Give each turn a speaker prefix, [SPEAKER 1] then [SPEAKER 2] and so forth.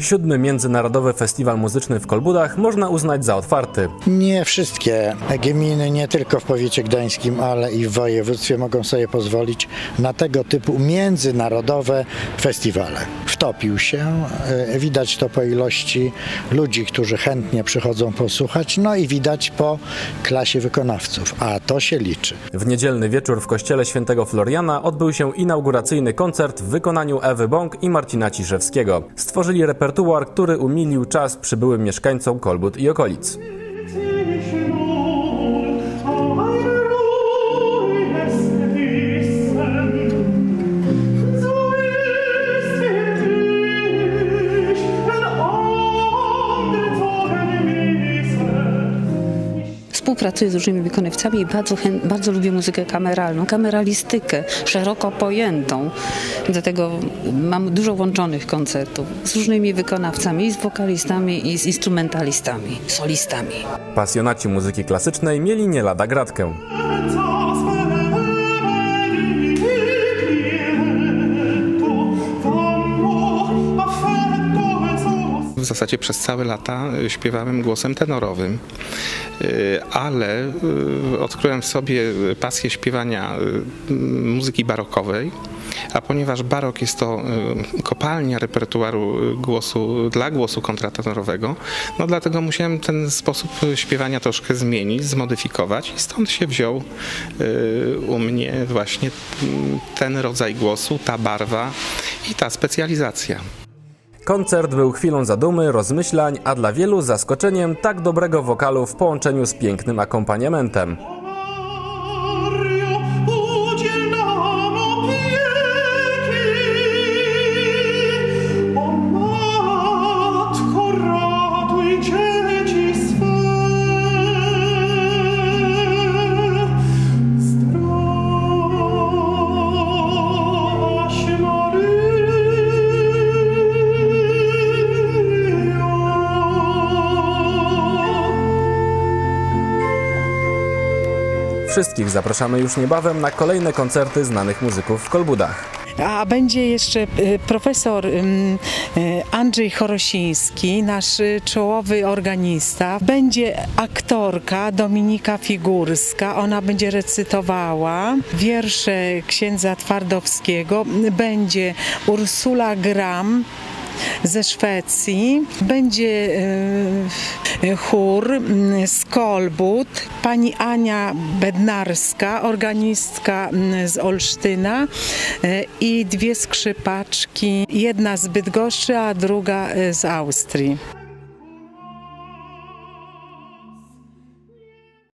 [SPEAKER 1] Siódmy Międzynarodowy Festiwal Muzyczny w Kolbudach można uznać za otwarty.
[SPEAKER 2] Nie wszystkie gminy, nie tylko w powiecie gdańskim, ale i w województwie mogą sobie pozwolić na tego typu międzynarodowe festiwale. Wtopił się, e, widać to po ilości ludzi, którzy chętnie przychodzą posłuchać, no i widać po klasie wykonawców, a to się liczy.
[SPEAKER 1] W niedzielny wieczór w kościele świętego Floriana odbył się inauguracyjny koncert w wykonaniu Ewy Bąk i Marcina Ciszewskiego. Stworzyli repertuar, który umilił czas przybyłym mieszkańcom Kolbud i okolic.
[SPEAKER 3] Współpracuję z różnymi wykonawcami i bardzo, bardzo lubię muzykę kameralną, kameralistykę, szeroko pojętą. Dlatego mam dużo łączonych koncertów z różnymi wykonawcami, i z wokalistami, i z instrumentalistami, solistami.
[SPEAKER 1] Pasjonaci muzyki klasycznej mieli nie lada gratkę.
[SPEAKER 4] W zasadzie przez całe lata y, śpiewałem głosem tenorowym, Y, ale y, odkryłem w sobie pasję śpiewania muzyki barokowej. A ponieważ barok jest to kopalnia repertuaru głosu dla głosu kontratenorowego, no dlatego musiałem ten sposób śpiewania troszkę zmienić, zmodyfikować i stąd się wziął u mnie właśnie mm, ten rodzaj głosu, ta barwa i ta specjalizacja.
[SPEAKER 1] Koncert był chwilą zadumy, rozmyślań, a dla wielu zaskoczeniem tak dobrego wokalu w połączeniu z pięknym akompaniamentem. Wszystkich zapraszamy już niebawem na kolejne koncerty znanych muzyków w Kolbudach.
[SPEAKER 5] A będzie jeszcze y, profesor y, Andrzej Chorosiński, nasz y, czołowy organista. Będzie aktorka Dominika Figurska. Ona będzie recytowała wiersze księdza Twardowskiego. Będzie Ursula Gram ze Szwecji. Będzie chór y, z Kolbut, pani Ania Bednarska, organistka y, z Olsztyna. Y, i dwie skrzypaczki, jedna z Bydgoszczy, a druga y, z Austrii.